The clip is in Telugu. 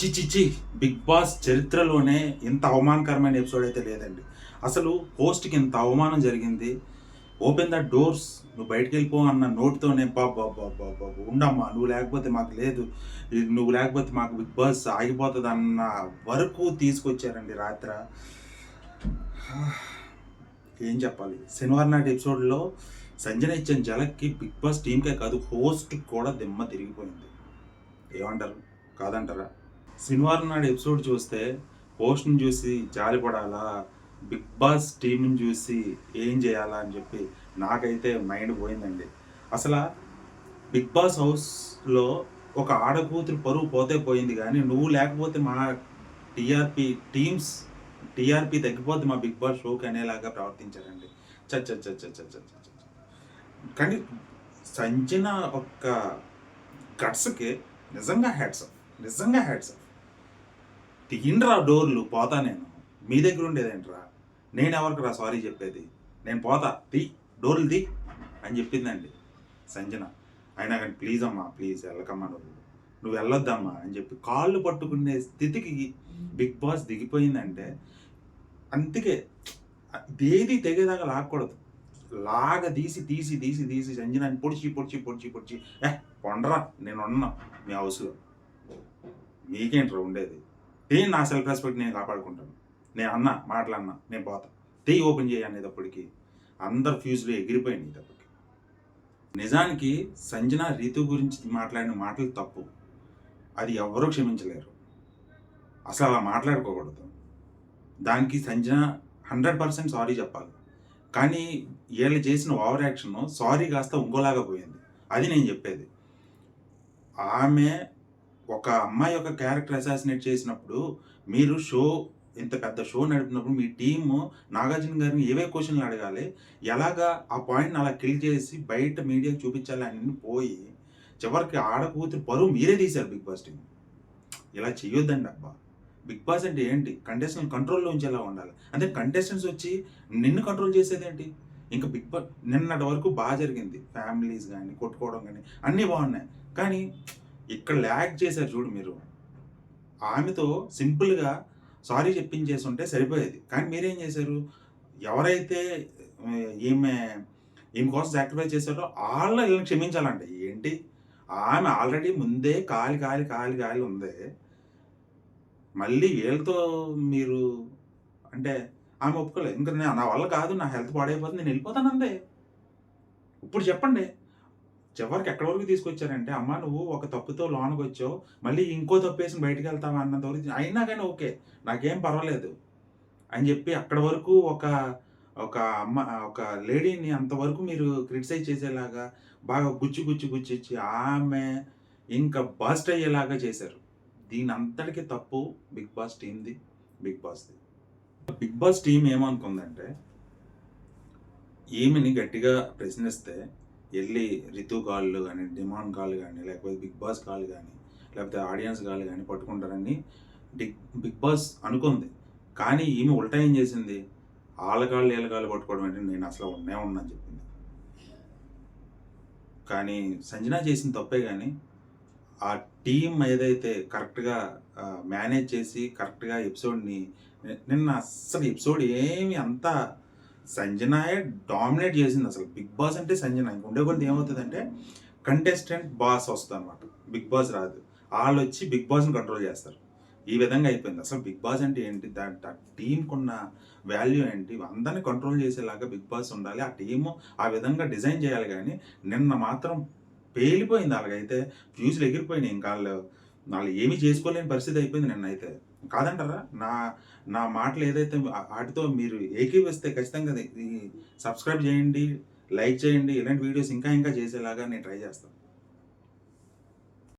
చి బిగ్ బాస్ చరిత్రలోనే ఇంత అవమానకరమైన ఎపిసోడ్ అయితే లేదండి. అసలు హోస్ట్కి ఇంత అవమానం జరిగింది. ఓపెన్ ద డోర్స్ నువ్వు బయటకు వెళ్ళిపో అన్న నోట్తోనే బాబా బాబా బాబు ఉండమ్మా నువ్వు లేకపోతే మాకు లేదు. ఇది నువ్వు లేకపోతే మాకు బిగ్ బాస్ ఆగిపోతుంది అన్న వరకు తీసుకొచ్చారండి రాత్ర. ఏం చెప్పాలి? శనివారం నాటి ఎపిసోడ్లో సంజన ఇచ్చిన జలక్కి బిగ్ బాస్ టీంకే కాదు హోస్ట్ కూడా దిమ్మ తిరిగిపోయింది. ఏమంటారు? కాదంటారా? శనివారం నాడు ఎపిసోడ్ చూస్తే పోస్ట్ని చూసి జారిపడాలా? బిగ్ బాస్ టీంని చూసి ఏం చేయాలా అని చెప్పి నాకైతే మైండ్ పోయిందండి. అసలు బిగ్ బాస్ హౌస్లో ఒక ఆడకూతురు పరువు పోతే పోయింది కానీ నువ్వు లేకపోతే మా టీఆర్పి టీమ్స్ టీఆర్పి తగ్గిపోతే మా బిగ్ బాస్ షోకి అనేలాగా ప్రవర్తించారండి. చచ్చ చచ్చ కానీ సంచిన ఒక్క గట్స్కి నిజంగా హ్యాడ్స్ నిజంగా హ్యాట్స్ తీయండిరా డోర్లు పోతా నేను. మీ దగ్గర ఉండేదేంట్రా? నేను ఎవరికి రా సారీ చెప్పేది? నేను పోతా తీ డోర్లు తీ అని చెప్పిందండి సంజన. అయినా కానీ ప్లీజ్ అమ్మా ప్లీజ్ వెళ్ళకమ్మా నువ్వు. నువ్వు వెళ్ళొద్దమ్మా అని చెప్పి కాళ్ళు పట్టుకునే స్థితికి బిగ్ బాస్ దిగిపోయిందంటే అందుకే దేది తెగేదాకా లాక్కూడదు. లాగ తీసి తీసి తీసి తీసి సంజనాన్ని పొడిచి పొడిచి పొడిచి పొడిచి ఏ పొండరా నేను ఉన్నా మీ హౌస్లో. మీకేంట్రా ఉండేది? నేను నా సెల్ఫ్ రెస్పెక్ట్ నేను కాపాడుకుంటాను. నేను అన్నా మాటలన్నా నేను పోతా. టీ ఓపెన్ చేయి అనేటప్పటికి అందరు ఫ్యూజ్లు ఎగిరిపోయింది ఇదప్పటికి. నిజానికి సంజన రీతు గురించి మాట్లాడిన మాటలు తప్పు. అది ఎవరూ క్షమించలేరు. అసలు అలా మాట్లాడుకోకూడదు. దానికి సంజన హండ్రెడ్ పర్సెంట్ సారీ చెప్పాలి. కానీ వీళ్ళు చేసిన ఓవర్ యాక్షన్ సారీ కాస్త ఇంకోలాగా పోయింది. అది నేను చెప్పేది. ఆమె ఒక అమ్మాయి యొక్క క్యారెక్టర్ అసాసినేట్ చేసినప్పుడు మీరు షో ఇంత పెద్ద షో నడిపినప్పుడు మీ టీము నాగార్జున గారిని ఏవే క్వశ్చన్లు అడగాలి ఎలాగా ఆ పాయింట్ని అలా కిల్ చేసి బయట మీడియాకి చూపించాలి అని పోయి చివరికి ఆడకూతురు పరువు మీరే తీశారు బిగ్ బాస్ టీం ఇలా చేయొద్దండి అబ్బా. బిగ్ బాస్ అంటే ఏంటి? కంటెస్టెంట్ కంట్రోల్లో ఉంచేలా ఉండాలి? అంటే కంటెస్టెంట్స్ వచ్చి నిన్ను కంట్రోల్ చేసేది ఏంటి ఇంకా బిగ్ బాస్ నిన్నటి వరకు బాగా జరిగింది. ఫ్యామిలీస్ కానీ కొట్టుకోవడం కానీ అన్నీ బాగున్నాయి. కానీ ఇక్కడ ల్యాగ్ చేశారు చూడు మీరు. ఆమెతో సింపుల్గా సారీ చెప్పించేసి ఉంటే సరిపోయేది. కానీ మీరేం చేశారు? ఎవరైతే ఈమె ఈమె కోసం సాక్రిఫైస్ చేశారో వాళ్ళ వీళ్ళని క్షమించాలంట. ఏంటి? ఆమె ఆల్రెడీ ముందే కాలి కాలి కాలి కాలి ఉంది. మళ్ళీ వీళ్ళతో మీరు అంటే ఆమె ఒప్పుకోలేదు ఇంకా నేను నా వల్ల కాదు నా హెల్త్ పాడైపోతుంది నేను వెళ్ళిపోతాను అంతే. ఇప్పుడు చెప్పండి. చివరికి ఎక్కడి వరకు తీసుకొచ్చారంటే అమ్మ నువ్వు ఒక తప్పుతో లోనకి వచ్చావు మళ్ళీ ఇంకో తప్పు వేసి బయటకు వెళ్తావా అన్నంత వరకు అయినా కానీ ఓకే నాకేం పర్వాలేదు. అని చెప్పి అక్కడ వరకు ఒక ఒక అమ్మ ఒక లేడీని అంతవరకు మీరు క్రిటిసైజ్ చేసేలాగా బాగా గుచ్చి గుచ్చి గుచ్చిచ్చి ఆమె ఇంకా బస్ట్ అయ్యేలాగా చేశారు. దీని అంతటికి తప్పు బిగ్ బాస్ టీంది బిగ్ బాస్ది. బిగ్ బాస్ టీం ఏమనుకుందంటే ఈమెని గట్టిగా ప్రశ్నిస్తే వెళ్ళి రితు కాళ్ళు కానీ డిమాండ్ కాల్ కానీ లేకపోతే బిగ్ బాస్ కాల్ కానీ లేకపోతే ఆడియన్స్ కాల్ కానీ పట్టుకుంటారని బిగ్ బిగ్ బాస్ అనుకుంది. కానీ ఈమె ఉల్టా ఏం చేసింది? ఆలగాళ్ళు కాళ్ళు పట్టుకోవడం అంటే నేను అసలు ఉన్నే ఉన్నాను చెప్పింది. కానీ సంజన చేసిన తప్పే కానీ ఆ టీం ఏదైతే కరెక్ట్గా మేనేజ్ చేసి కరెక్ట్గా ఎపిసోడ్ని నిన్న అస్సలు ఎపిసోడ్ ఏమి అంతా సంజనాయే డామినేట్ చేసింది అసలు. బిగ్ బాస్ అంటే సంజన. ఇంక ఉండే కొద్ది ఏమవుతుందంటే కంటెస్టెంట్ బాస్ వస్తుంది అనమాట బిగ్ బాస్ రాదు. వాళ్ళు వచ్చి బిగ్ బాస్ని కంట్రోల్ చేస్తారు. ఈ విధంగా అయిపోయింది. అసలు బిగ్ బాస్ అంటే ఏంటి? దా ఆ టీంకి ఉన్న వాల్యూ ఏంటి? అందరిని కంట్రోల్ చేసేలాగా బిగ్ బాస్ ఉండాలి. ఆ టీము ఆ విధంగా డిజైన్ చేయాలి కానీ నిన్న మాత్రం పేలిపోయింది వాళ్ళకైతే. ఫ్యూజులు ఎగిరిపోయినాయి. ఇంకా వాళ్ళు వాళ్ళు ఏమీ చేసుకోలేని పరిస్థితి అయిపోయింది నిన్న అయితే కాదంటారా నా నా మాటలు ఏదైతే వాటితో మీరు ఏకీవిస్తే ఖచ్చితంగా సబ్స్క్రైబ్ చేయండి లైక్ చేయండి ఇలాంటి వీడియోస్ ఇంకా ఇంకా చేసేలాగా నేను ట్రై చేస్తాను.